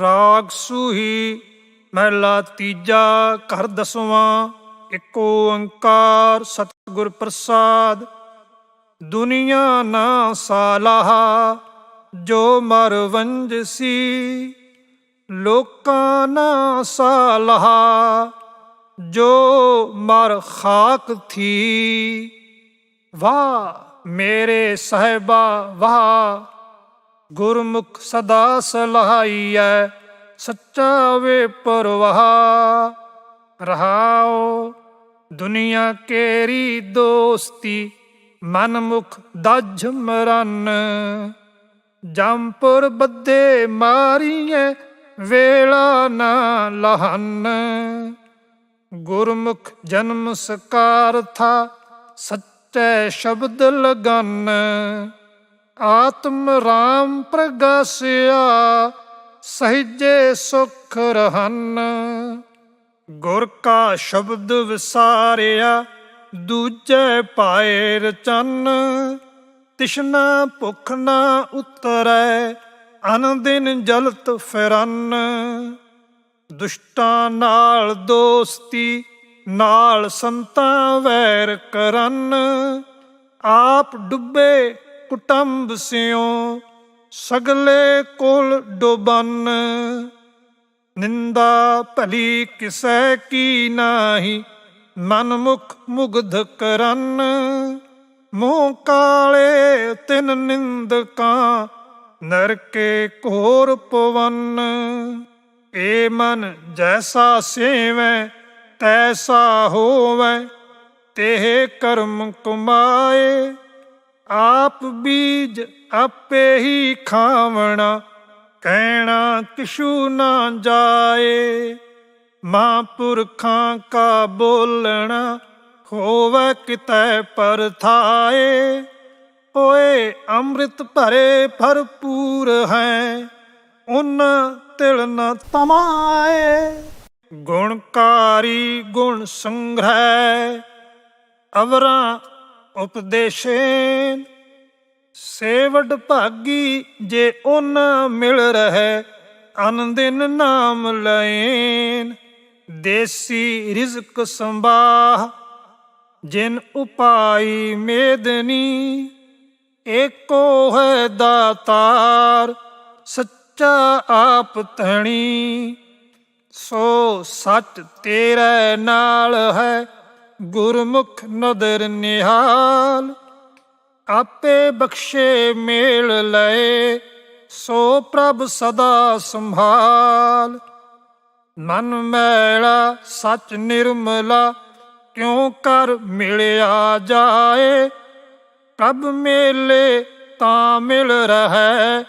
ਰਾਗ ਸੂਹੀ ਮਹਿਲਾ ਤੀਜਾ ਘਰ ਦਸਵਾਂ ਏਕ ਓੰਕਾਰ ਸਤਿਗੁਰ ਪ੍ਰਸਾਦ। ਦੁਨੀਆ ਨਾ ਸਾਲਾਹਾ, ਜੋ ਮਰ ਵੰਜਸੀ। ਲੋਕਾਂ ਨਾ ਸਾਲਾਹਾ, ਜੋ ਮਰ ਖਾਕ ਥੀ। ਵਾਹ, ਮੇਰੇ ਸਾਹਿਬਾ, ਵਾਹ। ਗੁਰਮੁਖ ਸਦਾ ਸਲਾਹੀਐ, ਸੱਚਾ ਵੇ ਪਰਵਾਹ। ਰਹਾਓ ਦੁਨੀਆ ਕੇਰੀ ਦੋਸਤੀ, ਮਨਮੁਖ ਦਜ ਮਰਨ। ਜੰਪੁਰ ਬੱਦੇ ਮਾਰੀਏ ਵੇਲਾ ਨਾ ਲਹਨ। ਗੁਰਮੁਖ ਜਨਮ ਸਕਾਰ ਥਾ, ਸੱਚੇ ਸ਼ਬਦ ਲਗਨ। ਆਤਮ ਰਾਮ ਪ੍ਰਗਾਸਿਆ, ਸਹਿਜੇ ਸੁਖ ਰਹਨ। ਗੁਰ ਕਾ ਸ਼ਬਦ ਵਿਸਾਰਿਆ, ਦੂਜੇ ਪਾਏ ਰਚਨ। ਤਿਸ਼ਨਾ ਭੁਖ ਨਾ ਉਤਰੈ ਅਨ ਦਿਨ ਜਲਤ ਫਿਰਨ। ਦੁਸ਼ਟਾਂ ਨਾਲ ਦੋਸਤੀ, ਨਾਲ ਸੰਤਾਂ ਵੈਰ ਕਰਨ। ਆਪ ਡੁੱਬੇ ਕੁਟੰਬ ਸਿਓ ਸਗਲੇ ਕੋਲ ਡੋਬਨ। ਨਿੰਦਾ ਭਲੀ ਕਿਸੈ ਕੀ ਨਾਹੀ ਮਨ ਮੁਖ ਮੁਗਧ ਕਰਨ। ਮੂੰਹ ਕਾਲੇ ਤਿਨ ਨਿੰਦਕਾਂ, ਨਰਕੇ ਘੋਰ ਪਵਨ। ਏ ਮਨ ਜੈਸਾ ਸੇਵੈ, ਤੈਸਾ ਹੋਵੈ ਤੇ ਕਰਮ ਕਮਾਏ। ਆਪ ਬੀਜ ਆਪੇ ਹੀ ਖਾਵਣਾ, ਕਹਿਣਾ ਕਿਛੂ ਨਾ ਜਾਏ। ਮਹਾਂਪੁਰਖਾਂ ਕਾ ਬੋਲਣਾ ਹੋਵੇ ਕਿਤੈ ਪਰਥਾਏ ਓਏ ਅੰਮ੍ਰਿਤ ਭਰੇ ਭਰਪੂਰ ਹੈ, ਉਨ ਤਿਲ ਨ ਤਮਾਏ। ਗੁਣਕਾਰੀ ਗੁਣ ਸੰਗ੍ਰਹਿ, ਅਵਰਾਂ ਉਪਦੇਸ਼ੇਨ। ਸੇਵਡ ਭਾਗੀ ਜੇ ਉਨ ਮਿਲ ਰਹਿ, ਅਨਦਿਨ ਨਾਮ ਲਏਨ। ਦੇਸੀ ਰਿਜ਼ਕ ਸੰਭਾਹ ਜਿਨ ਉਪਾਈ ਮੇਦਨੀ। ਏਕੋ ਹੈ ਦਾਤਾਰ, ਸੱਚਾ ਆਪ ਧਣੀ। ਸੋ ਸੱਚ ਤੇਰੇ ਨਾਲ ਹੈ ਗੁਰਮੁਖ ਨਦਰ ਨਿਹਾਲ, ਆਪੇ ਬਖਸ਼ੇ ਮੇਲ ਲਏ, ਸੋ ਪ੍ਰਭ ਸਦਾ ਸੰਭਾਲ। ਮਨ ਮੈਲਾ, ਸਚ ਨਿਰਮਲਾ, ਕਿਉ ਕਰ ਮਿਲਿਆ ਜਾਏ? ਪ੍ਰਭ ਮੇਲੇ ਤਾਂ ਮਿਲ ਰਹਿ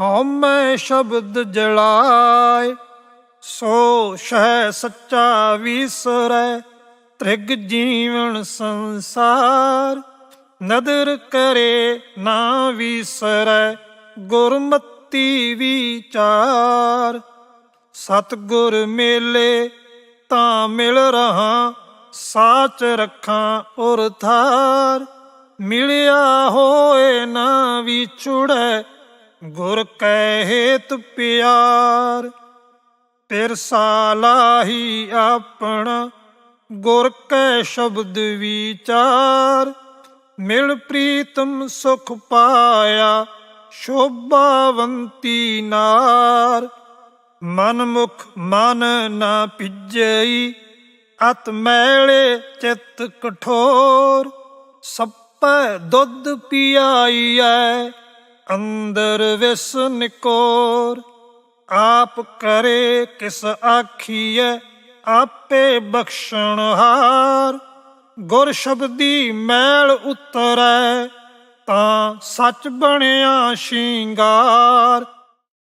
ਹਉਮੈ ਸ਼ਬਦ ਜਲਾਏ। ਸੋ ਸ਼ਹਿ ਸੱਚਾ ਵਿਸਰੈ ਤ੍ਰਿਗ ਜੀਵਨ ਸੰਸਾਰ, ਨਦਰ ਕਰੇ ਨਾ ਵਿਸਰੈ, ਗੁਰਮਤੀ ਵਿਚਾਰ। ਸਤਗੁਰ ਮੇਲੇ ਤਾਂ ਮਿਲ ਰਹਾ, ਸਾਚ ਰੱਖਾਂ ਉਰ ਥਾਰ ਮਿਲਿਆ ਹੋਏ ਨਾ ਵਿਛੁੜੈ, ਗੁਰ ਕੈ ਹੇਤ ਪਿਆਰ। ਤਿਰ ਸਾਲਾਹੀ ਆਪਣਾ ਗੁਰ ਕੈ ਸ਼ਬਦ ਵਿਚਾਰ, ਮਿਲ ਪ੍ਰੀਤਮ ਸੁਖ ਪਾਇਆ, ਸ਼ੋਭਾਵੰਤੀ ਨਾਰ। ਮਨ ਮੁਖ ਮਨ ਨਾ ਪਿਜਈ ਅਤ ਮੈਲੇ ਚਿਤ ਕਠੋਰ। ਸੱਪੈ ਦੁੱਧ ਪਿਆਈਐ, ਅੰਦਰ ਵਿਸ ਨਿਕੋਰ। ਆਪ ਕਰੇ ਕਿਸ ਆਖੀਐ ਆਪੇ ਬਖਸ਼ਣਹਾਰ ਗੁਰ ਸ਼ਬਦੀ ਮੈਲ ਉਤਰੈ ਤਾਂ ਸੱਚ ਬਣਿਆ ਸ਼ਿੰਗਾਰ।